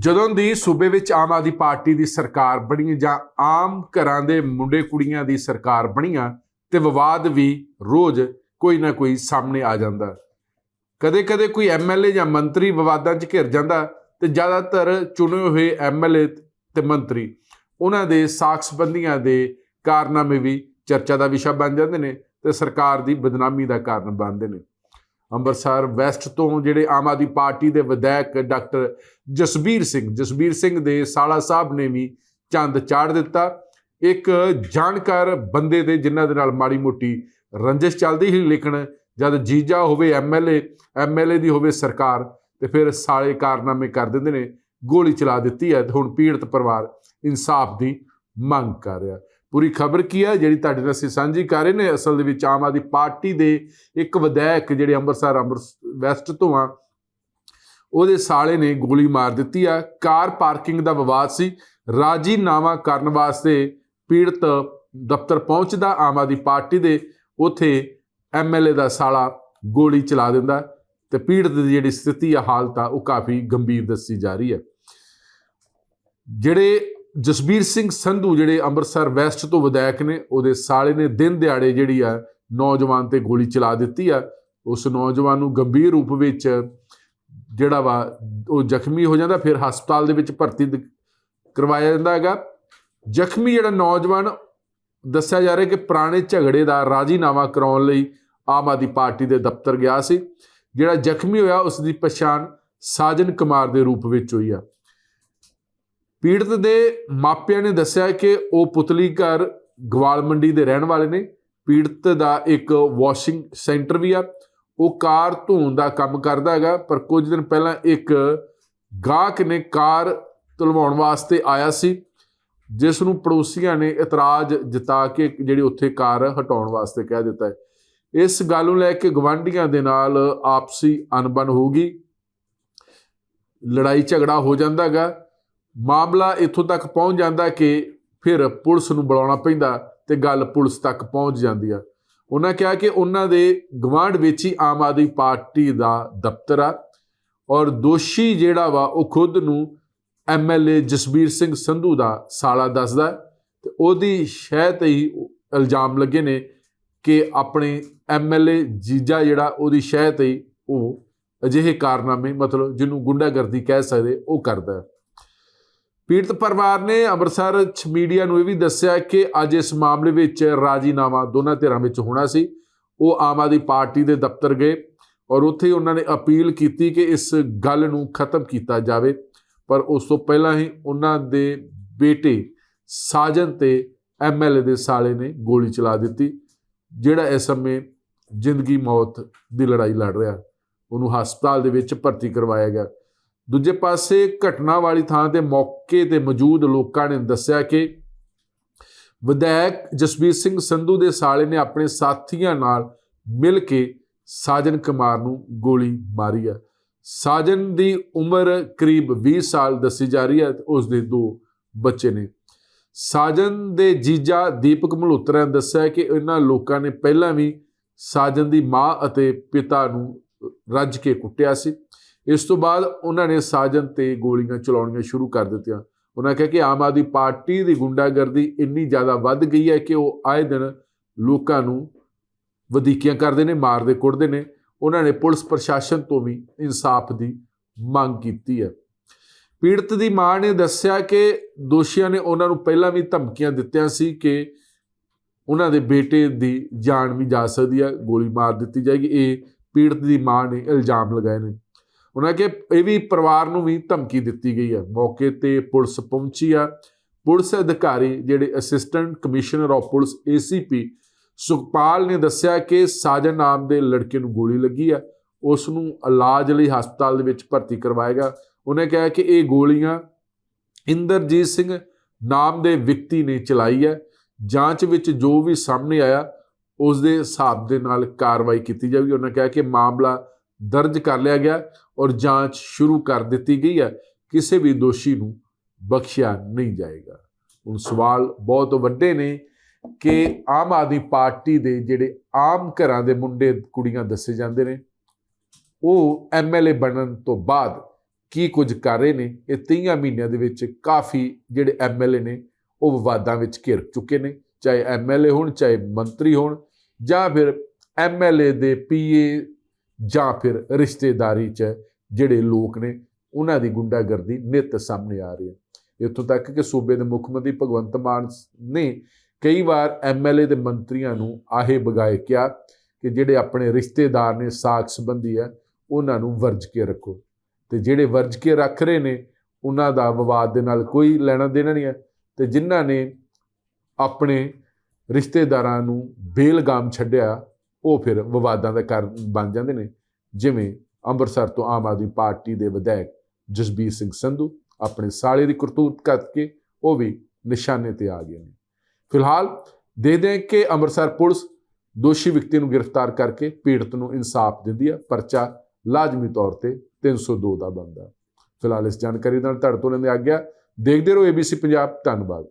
ਜਦੋਂ ਦੀ ਸੂਬੇ ਵਿੱਚ ਆਮ ਆਦਮੀ ਪਾਰਟੀ ਦੀ ਸਰਕਾਰ ਬਣੀ ਜਾਂ ਆਮ ਘਰਾਂ ਦੇ ਮੁੰਡੇ ਕੁੜੀਆਂ ਦੀ ਸਰਕਾਰ ਬਣੀਆਂ ਤੇ ਵਿਵਾਦ ਵੀ ਰੋਜ਼ ਕੋਈ ਨਾ ਕੋਈ ਸਾਹਮਣੇ ਆ ਜਾਂਦਾ। ਕਦੇ-ਕਦੇ ਕੋਈ ਐਮਐਲਏ ਜਾਂ ਮੰਤਰੀ ਵਿਵਾਦਾਂ 'ਚ ਘਿਰ ਜਾਂਦਾ ਤੇ ਜ਼ਿਆਦਾਤਰ ਚੁਣੇ ਹੋਏ ਐਮਐਲਏ ਤੇ ਮੰਤਰੀ, ਉਹਨਾਂ ਦੇ ਸਾਖ ਸੰਬੰਧੀਆਂ ਦੇ ਕਾਰਨਾਮੇ ਵੀ ਚਰਚਾ ਦਾ ਵਿਸ਼ਾ ਬਣ ਜਾਂਦੇ ਨੇ ਤੇ ਸਰਕਾਰ ਦੀ ਬਦਨਾਮੀ ਦਾ ਕਾਰਨ ਬਣਦੇ ਨੇ। ਅੰਮ੍ਰਿਤਸਰ ਵੈਸਟ ਤੋਂ ਜਿਹੜੇ ਆਮ ਆਦਮੀ ਪਾਰਟੀ ਦੇ ਵਿਧਾਇਕ ਡਾਕਟਰ ਜਸਬੀਰ ਸਿੰਘ ਜਸਬੀਰ ਸਿੰਘ ਦੇ ਸਾਲਾ ਸਾਹਿਬ ਨੇ ਵੀ ਚੰਦ ਚਾੜ ਦਿੱਤਾ। ਇੱਕ ਜਾਣਕਾਰ ਬੰਦੇ ਦੇ ਜਿਨ੍ਹਾਂ ਦੇ ਨਾਲ ਮਾੜੀ ਮੋਟੀ ਰੰਜਿਸ਼ ਚੱਲਦੀ ਸੀ, ਲੇਕਿਨ ਜਦ ਜੀਜਾ ਹੋਵੇ ਐਮਐਲਏ ਐਮਐਲਏ ਦੀ ਹੋਵੇ ਸਰਕਾਰ, ਤੇ ਫਿਰ ਸਾਲੇ ਕਾਰਨਾਮੇ ਕਰ ਦਿੰਦੇ ਨੇ, ਗੋਲੀ ਚਲਾ ਦਿੱਤੀ ਹੈ ਤੇ ਹੁਣ ਪੀੜਤ ਪਰਿਵਾਰ ਇਨਸਾਫ ਦੀ ਮੰਗ ਕਰ ਰਿਹਾ। ਪੂਰੀ ਖਬਰ ਕੀ ਹੈ? ਜਿਹੜੀ ਤੁਹਾਡੇ ਨਾਲ ਅਸੀਂ ਸਾਂਝੀ ਕਰ ਰਹੇ ਨੇ, ਅਸਲ ਦੇ ਵਿੱਚ ਆਮ ਆਦਮੀ ਪਾਰਟੀ ਦੇ ਇੱਕ ਵਿਧਾਇਕ ਜਿਹੜੇ ਅੰਮ੍ਰਿਤਸਰ, ਅੰਮ੍ਰਿਤ ਵੈਸਟ ਤੋਂ ਆ, ਉਹਦੇ ਸਾਲੇ ਨੇ ਗੋਲੀ ਮਾਰ ਦਿੱਤੀ ਆ। ਕਾਰ ਪਾਰਕਿੰਗ ਦਾ ਵਿਵਾਦ ਸੀ। ਰਾਜੀਨਾਮਾ ਕਰਨ ਵਾਸਤੇ ਪੀੜਤ ਦਫ਼ਤਰ ਪਹੁੰਚਦਾ ਆਮ ਆਦਮੀ ਪਾਰਟੀ ਦੇ। ਉਥੇ ਐਮਐਲਏ ਦਾ ਸਾਲਾ ਗੋਲੀ ਚਲਾ ਦਿੰਦਾ ਤੇ ਪੀੜਤ ਦੀ ਜਿਹੜੀ ਸਥਿਤੀ ਆ, ਹਾਲਤ ਆ, ਉਹ ਕਾਫੀ ਗੰਭੀਰ ਦੱਸੀ ਜਾ ਰਹੀ ਹੈ। ਜਿਹੜੇ ਜਸਬੀਰ ਸਿੰਘ ਸੰਧੂ ਜਿਹੜੇ ਅੰਮ੍ਰਿਤਸਰ ਵੈਸਟ ਤੋਂ ਵਿਧਾਇਕ ਨੇ, ਉਹਦੇ ਸਾਲੇ ਨੇ ਦਿਨ ਦਿਹਾੜੇ ਜਿਹੜੀ ਆ ਨੌਜਵਾਨ ਤੇ ਗੋਲੀ ਚਲਾ ਦਿੱਤੀ ਆ। ਉਸ ਨੌਜਵਾਨ ਨੂੰ ਗੰਭੀਰ ਰੂਪ ਵਿੱਚ ਜਿਹੜਾ ਵਾ ਉਹ ਜ਼ਖਮੀ ਹੋ ਜਾਂਦਾ, ਫਿਰ ਹਸਪਤਾਲ ਦੇ ਵਿੱਚ ਭਰਤੀ ਕਰਵਾਇਆ ਜਾਂਦਾ ਹੈਗਾ। ਜ਼ਖਮੀ ਜਿਹੜਾ ਨੌਜਵਾਨ, ਦੱਸਿਆ ਜਾ ਰਿਹਾ ਕਿ ਪੁਰਾਣੇ ਝਗੜੇ ਦਾ ਰਾਜੀਨਾਮਾ ਕਰਾਉਣ ਲਈ ਆਮ ਆਦਮੀ ਪਾਰਟੀ ਦੇ ਦਫ਼ਤਰ ਗਿਆ ਸੀ। ਜਿਹੜਾ ਜ਼ਖਮੀ ਹੋਇਆ, ਉਸ ਦੀ ਪਛਾਣ ਸਾਜਨ ਕੁਮਾਰ ਦੇ ਰੂਪ ਵਿੱਚ ਹੋਈ ਆ। ਪੀੜਤ ਦੇ ਮਾਪਿਆਂ ਨੇ ਦੱਸਿਆ ਕਿ ਉਹ ਪੁਤਲੀ ਘਰ ਗਵਾਲ ਮੰਡੀ ਦੇ ਰਹਿਣ ਵਾਲੇ ਨੇ। ਪੀੜਤ ਦਾ ਇੱਕ ਵਾਸ਼ਿੰਗ ਸੈਂਟਰ ਵੀ ਆ। ਉਹ ਕਾਰ ਧੋਣ ਦਾ ਕੰਮ ਕਰਦਾ ਹੈਗਾ, ਪਰ ਕੁਝ ਦਿਨ ਪਹਿਲਾਂ ਇੱਕ ਗਾਹਕ ਨੇ ਕਾਰ ਧੁਲਵਾਉਣ ਵਾਸਤੇ ਆਇਆ ਸੀ, ਜਿਸ ਨੂੰ ਪੜੋਸੀਆਂ ਨੇ ਇਤਰਾਜ਼ ਜਤਾ ਕੇ ਜਿਹੜੀ ਉੱਥੇ ਕਾਰ ਹਟਾਉਣ ਵਾਸਤੇ ਕਹਿ ਦਿੱਤਾ ਹੈ। ਇਸ ਗੱਲ ਨੂੰ ਲੈ ਕੇ ਗਵਾਂਢੀਆਂ ਦੇ ਨਾਲ ਆਪਸੀ ਅਣਬਣ ਹੋ ਗਈ। ਲੜਾਈ ਝਗੜਾ ਹੋ ਜਾਂਦਾ ਹੈਗਾ। ਮਾਮਲਾ ਇੱਥੋਂ ਤੱਕ ਪਹੁੰਚ ਜਾਂਦਾ ਕਿ ਫਿਰ ਪੁਲਿਸ ਨੂੰ ਬੁਲਾਉਣਾ ਪੈਂਦਾ ਤੇ ਗੱਲ ਪੁਲਿਸ ਤੱਕ ਪਹੁੰਚ ਜਾਂਦੀ ਆ। ਉਹਨਾਂ ਕਿਹਾ ਕਿ ਉਹਨਾਂ ਦੇ ਗਵਾਂਢ ਵਿੱਚ ਹੀ ਆਮ ਆਦਮੀ ਪਾਰਟੀ ਦਾ ਦਫ਼ਤਰ ਆ ਔਰ ਦੋਸ਼ੀ ਜਿਹੜਾ ਵਾ ਉਹ ਖੁਦ ਨੂੰ ਐਮਐਲਏ ਜਸਬੀਰ ਸਿੰਘ ਸੰਧੂ ਦਾ ਸਾਲਾ ਦੱਸਦਾ ਹੈ ਤੇ ਉਹਦੀ ਸ਼ਹਿ ਤੇ ਹੀ ਇਲਜ਼ਾਮ ਲੱਗੇ ਨੇ ਕਿ ਆਪਣੇ ਐਮਐਲਏ ਜੀਜਾ ਜਿਹੜਾ ਉਹਦੀ ਸ਼ਹਿ ਤੇ ਹੀ ਉਹ ਅਜਿਹੇ ਕਾਰਨਾਮੇ ਮਤਲਬ ਜਿਹਨੂੰ ਗੁੰਡਾਗਰਦੀ ਕਹਿ ਸਕਦੇ ਉਹ ਕਰਦਾ ਪੀੜਤ ਪਰਿਵਾਰ ਨੇ ਅੰਮ੍ਰਿਤਸਰ ਚ ਮੀਡੀਆ ਨੂੰ ਇਹ ਵੀ ਦੱਸਿਆ ਕਿ ਅੱਜ ਇਸ ਮਾਮਲੇ ਵਿੱਚ ਰਾਜੀਨਾਮਾ ਦੋਨਾਂ ਧਿਰਾਂ ਵਿੱਚ ਹੋਣਾ ਸੀ। ਉਹ ਆਮ ਆਦਮੀ ਪਾਰਟੀ ਦੇ ਦਫ਼ਤਰ ਗਏ ਔਰ ਉੱਥੇ ਉਹਨਾਂ ਨੇ ਅਪੀਲ ਕੀਤੀ ਕਿ ਇਸ ਗੱਲ ਨੂੰ ਖਤਮ ਕੀਤਾ ਜਾਵੇ। ਪਰ ਉਸ ਤੋਂ ਪਹਿਲਾਂ ਹੀ ਉਹਨਾਂ ਦੇ ਬੇਟੇ ਸਾਜਨ ਤੇ ਐਮਐਲਏ ਦੇ ਸਾਲੇ ਨੇ ਗੋਲੀ ਚਲਾ ਦਿੱਤੀ, ਜਿਹੜਾ ਇਸ ਸਮੇਂ ਜ਼ਿੰਦਗੀ ਮੌਤ ਦੀ ਲੜਾਈ ਲੜ ਰਿਹਾ। ਉਹਨੂੰ ਹਸਪਤਾਲ ਦੇ ਵਿੱਚ ਭਰਤੀ ਕਰਵਾਇਆ ਗਿਆ। ਦੂਜੇ ਪਾਸੇ ਘਟਨਾ ਵਾਲੀ ਥਾਂ ਤੇ ਮੌਕੇ ਤੇ ਮੌਜੂਦ ਲੋਕਾਂ ਨੇ ਦੱਸਿਆ ਕਿ ਵਿਧਾਇਕ ਜਸਬੀਰ ਸਿੰਘ ਸੰਧੂ ਦੇ ਸਾਲੇ ਨੇ ਆਪਣੇ ਸਾਥੀਆਂ ਨਾਲ ਮਿਲ ਕੇ ਸਾਜਨ ਕੁਮਾਰ ਨੂੰ ਗੋਲੀ ਮਾਰੀ ਹੈ ਸਾਜਨ ਦੀ ਉਮਰ ਕਰੀਬ 20 ਸਾਲ ਦੱਸੀ ਜਾ ਰਹੀ ਹੈ ਤੇ ਉਸ ਦੇ ਦੋ ਬੱਚੇ ਨੇ। ਸਾਜਨ ਦੇ ਜੀਜਾ ਦੀਪਕ ਮਲਹੋਤਰਾ ਨੇ ਦੱਸਿਆ ਕਿ ਇਹਨਾਂ ਲੋਕਾਂ ਨੇ ਪਹਿਲਾਂ ਵੀ ਸਾਜਨ ਦੀ ਮਾਂ ਅਤੇ ਪਿਤਾ ਨੂੰ ਰੱਜ ਕੇ ਕੁੱਟਿਆ ਸੀ। ਇਸ ਤੋਂ ਬਾਅਦ ਉਹਨਾਂ ਨੇ ਸਾਜਨ ਤੇ ਗੋਲੀਆਂ ਚਲਾਉਣੀਆਂ ਸ਼ੁਰੂ ਕਰ ਦਿੱਤੀਆਂ। ਉਹਨਾਂ ਕਿਹਾ ਕਿ ਆਮ ਆਦਮੀ ਪਾਰਟੀ ਦੀ ਗੁੰਡਾਗਰਦੀ ਇੰਨੀ ਜ਼ਿਆਦਾ ਵੱਧ ਗਈ ਹੈ ਕਿ ਉਹ ਆਏ ਦਿਨ ਲੋਕਾਂ ਨੂੰ ਵਧੀਕੀਆਂ ਕਰਦੇ ਨੇ, ਮਾਰਦੇ ਕੁੱਟਦੇ ਨੇ। ਉਹਨਾਂ ਨੇ ਪੁਲਿਸ ਪ੍ਰਸ਼ਾਸਨ ਤੋਂ ਵੀ ਇਨਸਾਫ ਦੀ ਮੰਗ ਕੀਤੀ ਹੈ। ਪੀੜਤ ਦੀ ਮਾਂ ਨੇ ਦੱਸਿਆ ਕਿ ਦੋਸ਼ੀਆਂ ਨੇ ਉਹਨਾਂ ਨੂੰ ਪਹਿਲਾਂ ਵੀ ਧਮਕੀਆਂ ਦਿੱਤੀਆਂ ਸੀ ਕਿ ਉਹਨਾਂ ਦੇ ਬੇਟੇ ਦੀ ਜਾਨ ਵੀ ਜਾ ਸਕਦੀ ਹੈ, ਗੋਲੀ ਮਾਰ ਦਿੱਤੀ ਜਾਏਗੀ। ਇਹ ਪੀੜਤ ਦੀ ਮਾਂ ਨੇ ਇਲਜ਼ਾਮ ਲਗਾਏ ਨੇ। ਉਹਨਾਂ ਕਿ ਇਹ ਵੀ ਪਰਿਵਾਰ ਨੂੰ ਵੀ ਧਮਕੀ ਦਿੱਤੀ ਗਈ ਹੈ। ਮੌਕੇ ਤੇ ਪੁਲਿਸ ਪਹੁੰਚੀ ਆ। ਪੁਲਿਸ ਅਧਿਕਾਰੀ ਜਿਹੜੇ assistant commissioner of police ACP Sukhpal ਨੇ ਦੱਸਿਆ ਕਿ ਸਾਜਨ ਨਾਮ ਦੇ ਲੜਕੇ ਨੂੰ ਗੋਲੀ ਲੱਗੀ ਆ। ਉਸ ਨੂੰ ਇਲਾਜ ਲਈ ਹਸਪਤਾਲ ਦੇ ਵਿੱਚ ਭਰਤੀ ਕਰਵਾਏਗਾ ਉਹਨੇ ਕਿਹਾ ਕਿ ਇਹ ਗੋਲੀਆਂ ਇੰਦਰਜੀਤ ਸਿੰਘ ਨਾਮ ਦੇ ਵਿਅਕਤੀ ਨੇ ਚਲਾਈ ਹੈ ਜਾਂਚ ਵਿੱਚ ਜੋ ਵੀ ਸਾਹਮਣੇ ਆਇਆ, ਉਸ ਦੇ ਹਿਸਾਬ ਦੇ ਨਾਲ ਕਾਰਵਾਈ ਕੀਤੀ ਜਾਵੇਗੀ ਉਹਨਾਂ ਕਿਹਾ ਕਿ ਮਾਮਲਾ ਦਰਜ ਕਰ ਲਿਆ ਗਿਆ ਔਰ ਜਾਂਚ ਸ਼ੁਰੂ ਕਰ ਦਿੱਤੀ ਗਈ ਹੈ। ਕਿਸੇ ਵੀ ਦੋਸ਼ੀ ਨੂੰ ਬਖਸ਼ਿਆ ਨਹੀਂ ਜਾਏਗਾ। ਹੁਣ ਸਵਾਲ ਬਹੁਤ ਵੱਡੇ ਨੇ ਕਿ ਆਮ ਆਦਮੀ ਪਾਰਟੀ ਦੇ ਜਿਹੜੇ ਆਮ ਘਰਾਂ ਦੇ ਮੁੰਡੇ ਕੁੜੀਆਂ ਦੱਸੇ ਜਾਂਦੇ ਨੇ, ਉਹ ਐਮਐਲਏ ਬਣਨ ਤੋਂ ਬਾਅਦ ਕੀ ਕੁਝ ਕਰ ਰਹੇ ਨੇ? ਇਹ 30 ਮਹੀਨਿਆਂ ਦੇ ਵਿੱਚ ਕਾਫੀ ਜਿਹੜੇ ਐਮਐਲਏ ਨੇ, ਉਹ ਵਿਵਾਦਾਂ ਵਿੱਚ ਘਿਰ ਚੁੱਕੇ ਨੇ। ਚਾਹੇ ਐਮਐਲਏ ਹੋਣ, ਚਾਹੇ ਮੰਤਰੀ ਹੋਣ ਜਾਂ ਫਿਰ ਐਮਐਲਏ ਦੇ ਪੀਏ ਜਾਂ ਫਿਰ ਰਿਸ਼ਤੇਦਾਰੀ 'ਚ ਜਿਹੜੇ ਲੋਕ ਨੇ, ਉਹਨਾਂ ਦੀ ਗੁੰਡਾਗਰਦੀ ਨਿਤ ਸਾਹਮਣੇ ਆ ਰਹੀ ਹੈ। ਇੱਥੋਂ ਤੱਕ ਕਿ ਸੂਬੇ ਦੇ ਮੁੱਖ ਮੰਤਰੀ ਭਗਵੰਤ ਮਾਨ ਨੇ ਕਈ ਵਾਰ ਐਮਐਲਏ ਦੇ ਮੰਤਰੀਆਂ ਨੂੰ ਆਹੇ ਬਗਾਏ ਕਿਹਾ ਕਿ ਜਿਹੜੇ ਆਪਣੇ ਰਿਸ਼ਤੇਦਾਰ ਨੇ, ਸਾਖ ਸੰਬੰਧੀ ਹੈ, ਉਹਨਾਂ ਨੂੰ ਵਰਜ ਕੇ ਰੱਖੋ। ਤੇ ਜਿਹੜੇ ਵਰਜ ਕੇ ਰੱਖ ਰਹੇ ਨੇ, ਉਹਨਾਂ ਦਾ ਵਿਵਾਦ ਦੇ ਨਾਲ ਕੋਈ ਲੈਣਾ ਦੇਣਾ ਨਹੀਂ ਹੈ ਤੇ ਜਿਨ੍ਹਾਂ ਨੇ ਆਪਣੇ ਰਿਸ਼ਤੇਦਾਰਾਂ ਨੂੰ ਬੇਲਗਾਮ ਛੱਡਿਆ ਉਹ ਫਿਰ ਵਿਵਾਦਾਂ ਦਾ ਕਾਰਨ ਬਣ ਜਾਂਦੇ ਨੇ। ਜਿਵੇਂ ਅੰਮ੍ਰਿਤਸਰ ਤੋਂ ਆਮ ਆਦਮੀ ਪਾਰਟੀ ਦੇ ਵਿਧਾਇਕ ਜਸਬੀਰ ਸਿੰਘ ਸੰਧੂ ਆਪਣੇ ਸਾਲੇ ਦੀ ਕਰਤੂਤ ਕਰਕੇ ਉਹ ਵੀ ਨਿਸ਼ਾਨੇ ਤੇ ਆ ਗਏ ਨੇ। ਫਿਲਹਾਲ ਦੇ ਦੇ ਕਿ ਅੰਮ੍ਰਿਤਸਰ ਪੁਲਿਸ ਦੋਸ਼ੀ ਵਿਅਕਤੀ ਨੂੰ ਗ੍ਰਿਫਤਾਰ ਕਰਕੇ ਪੀੜਤ ਨੂੰ ਇਨਸਾਫ ਦਿੰਦੀ ਹੈ ਪਰਚਾ ਲਾਜ਼ਮੀ ਤੌਰ ਤੇ 302 ਦਾ ਬਣਦਾ। ਫਿਲਹਾਲ ਇਸ ਜਾਣਕਾਰੀ ਨਾਲ ਤੁਹਾਡੇ ਤੋਂ ਲੈਂਦੇ ਆ ਗਿਆ ਦੇਖਦੇ ਰਹੋ ABC ਪੰਜਾਬ। ਧੰਨਵਾਦ।